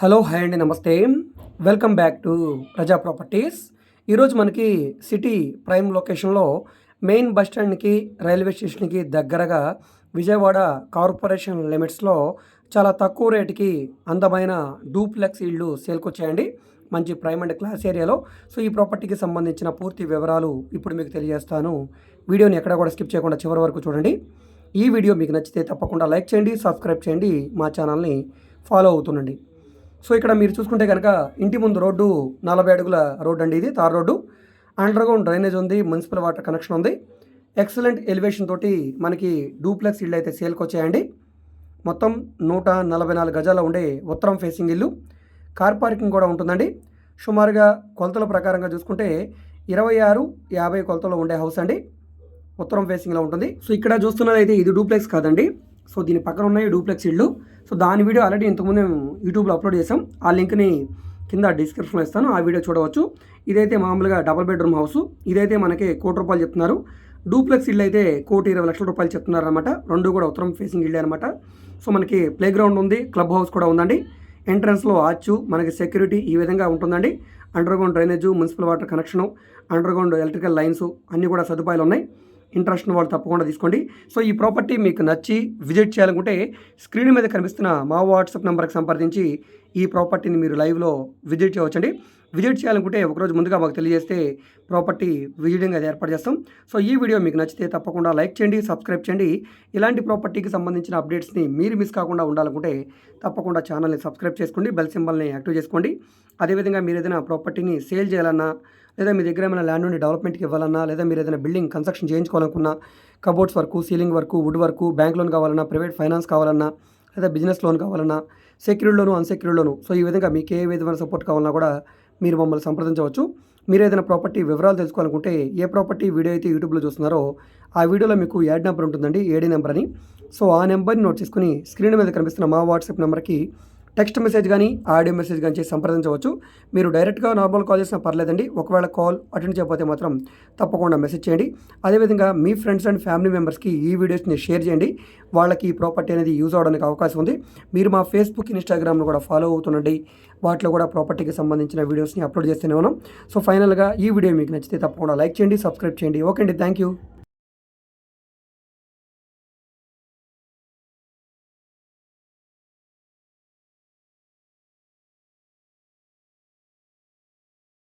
Hello hi అండి నమస్తే. Welcome back to Praja properties. ఈరోజు మనకి సిటీ ప్రైమ్ లొకేషన్లో మెయిన్ బస్ స్టాండ్కి రైల్వే స్టేషన్కి దగ్గరగా విజయవాడ కార్పొరేషన్ లిమిట్స్లో చాలా తక్కువ రేటుకి అందమైన డూప్లెక్స్ ఇళ్ళు సేల్కొచ్చాయండి. మంచి ప్రైమ్ అండ్ క్లాస్ ఏరియాలో. సో ఈ ప్రాపర్టీకి సంబంధించిన పూర్తి వివరాలు ఇప్పుడు మీకు తెలియజేస్తాను. వీడియోని ఎక్కడ కూడా స్కిప్ చేయకుండా చివరి వరకు చూడండి. ఈ వీడియో మీకు నచ్చితే తప్పకుండా లైక్ చేయండి సబ్స్క్రైబ్ చేయండి మా ఛానల్ని ఫాలో అవుతుండండి. సో ఇక్కడ మీరు చూసుకుంటే కనుక ఇంటి ముందు రోడ్డు నలభై అడుగుల రోడ్డు అండి ఇది tar road. Underground drainage ఉంది మున్సిపల్ వాటర్ కనెక్షన్ ఉంది. ఎక్సలెంట్ ఎలివేషన్ తోటి మనకి డూప్లెక్స్ ఇళ్ళు అయితే సేల్కి వచ్చాయండి. మొత్తం నూట నలభై నాలుగు గజాల ఉండే ఉత్తరం ఫేసింగ్ ఇల్లు. కార్ పార్కింగ్ కూడా ఉంటుందండి. సుమారుగా కొలతల ప్రకారంగా చూసుకుంటే ఇరవై ఆరు యాభై కొలతలో ఉండే హౌస్ అండి. ఉత్తరం ఫేసింగ్లో ఉంటుంది. సో ఇక్కడ చూస్తున్నదైతే అయితే ఇది డూప్లెక్స్ కాదండి. సో దీని పక్కన ఉన్నాయి డూప్లెక్స్ ఇళ్ళు. సో దాని వీడియో ఆల్రెడీ ఇంతకుముందు మేము యూట్యూబ్లో అప్లోడ్ చేసాం ఆ లింక్ని కింద డిస్క్రిప్షన్లో ఇస్తాను ఆ వీడియో చూడవచ్చు. ఇదైతే మామూలుగా డబుల్ బెడ్రూమ్ హౌస్. ఇదైతే మనకి కోటి రూపాయలు చెప్తున్నారు. డూప్లెక్స్ ఇల్లు అయితే కోటి ఇరవై లక్షల రూపాయలు చెప్తున్నారు అనమాట రెండు కూడా ఉత్తరం ఫేసింగ్ ఇల్లే అనమాట సో మనకి ప్లే గ్రౌండ్ ఉంది క్లబ్ హౌస్ కూడా ఉందండి. ఎంట్రన్స్లో ఆచు మనకి సెక్యూరిటీ ఈ విధంగా ఉంటుందండి. Underground drainage drainage municipal water connection underground electrical lines అన్నీ కూడా సదుపాయాలు ఉన్నాయి. ఇంట్రెస్ట్ ఉన్న వాళ్ళు తప్పకుండా తీసుకోండి. సో ఈ ప్రాపర్టీ మీకు నచ్చి విజిట్ చేయాలనుకుంటే స్క్రీన్ మీద కనిపిస్తున్న మా వాట్సాప్ నెంబర్కి సంప్రదించి ఈ ప్రాపర్టీని మీరు లైవ్లో విజిట్ చేయవచ్చండి. విజిట్ చేయాలనుకుంటే ఒకరోజు ముందుగా మాకు తెలియజేస్తే ప్రాపర్టీ విజిటింగ్ అది ఏర్పాటు చేస్తాం. సో ఈ వీడియో మీకు నచ్చితే తప్పకుండా లైక్ చేయండి సబ్స్క్రైబ్ చేయండి. ఇలాంటి ప్రాపర్టీకి సంబంధించిన అప్డేట్స్ని మీరు మిస్ కాకుండా ఉండాలనుకుంటే తప్పకుండా ఛానల్ని సబ్స్క్రైబ్ చేసుకోండి బెల్ సింబల్ని యాక్టివ్ చేసుకోండి. అదేవిధంగా మీరు ఏదైనా ప్రాపర్టీని సేల్ చేయాలన్నా లేదా మీ దగ్గర ఏమైనా ల్యాండ్ ఉండి డెవలప్మెంట్కి ఇవ్వాలన్నా లేదా మీరు ఏదైనా building construction చేయించుకోవాలనుకున్నా cupboards work ceiling work wood work bank loan కావాలన్నా ప్రైవేట్ ఫైనాన్స్ కావాలన్నా లేదా బిజినెస్ లోన్ కావాలన్నా secured loan unsecured loan so ఈ విధంగా మీకు ఏ విధమైన సపోర్ట్ కావాలన్నా కూడా మీరు మమ్మల్ని సంప్రదించవచ్చు. మీరు ఏదైనా ప్రాపర్టీ వివరాలు తెలుసుకోవాలనుకుంటే ఏ ప్రాపర్టీ వీడియో అయితే యూట్యూబ్లో చూస్తున్నారో ఆ వీడియోలో మీకు యాడ్ నెంబర్ ఉంటుందండి ఏడీ నెంబర్ అని. సో ఆ నెంబర్ని నోట్ చేసుకుని స్క్రీన్ మీద కనిపిస్తున్న మా వాట్సాప్ నెంబర్కి టెక్స్ట్ మెసేజ్ కానీ ఆడియో మెసేజ్ కానీ చేసి సంప్రదించవచ్చు. మీరు డైరెక్ట్గా నార్మల్ కాల్ చేసినా పర్లేదండి. ఒకవేళ కాల్ అటెండ్ చేయకపోతే మాత్రం తప్పకుండా మెసేజ్ చేయండి. అదేవిధంగా మీ ఫ్రెండ్స్ అండ్ ఫ్యామిలీ మెంబర్స్కి ఈ వీడియోస్ని షేర్ చేయండి. వాళ్ళకి ఈ ప్రాపర్టీ అనేది యూజ్ అవడానికి అవకాశం ఉంది. మీరు మా ఫేస్బుక్ ఇన్స్టాగ్రామ్ను కూడా ఫాలో అవుతుండండి. వాటిలో కూడా ప్రాపర్టీకి సంబంధించిన వీడియోస్ని అప్లోడ్ చేస్తూనే ఉన్నాం. సో ఫైనల్గా ఈ వీడియో మీకు నచ్చితే తప్పకుండా లైక్ చేయండి సబ్స్క్రైబ్ చేయండి. ఓకే అండి. Thank you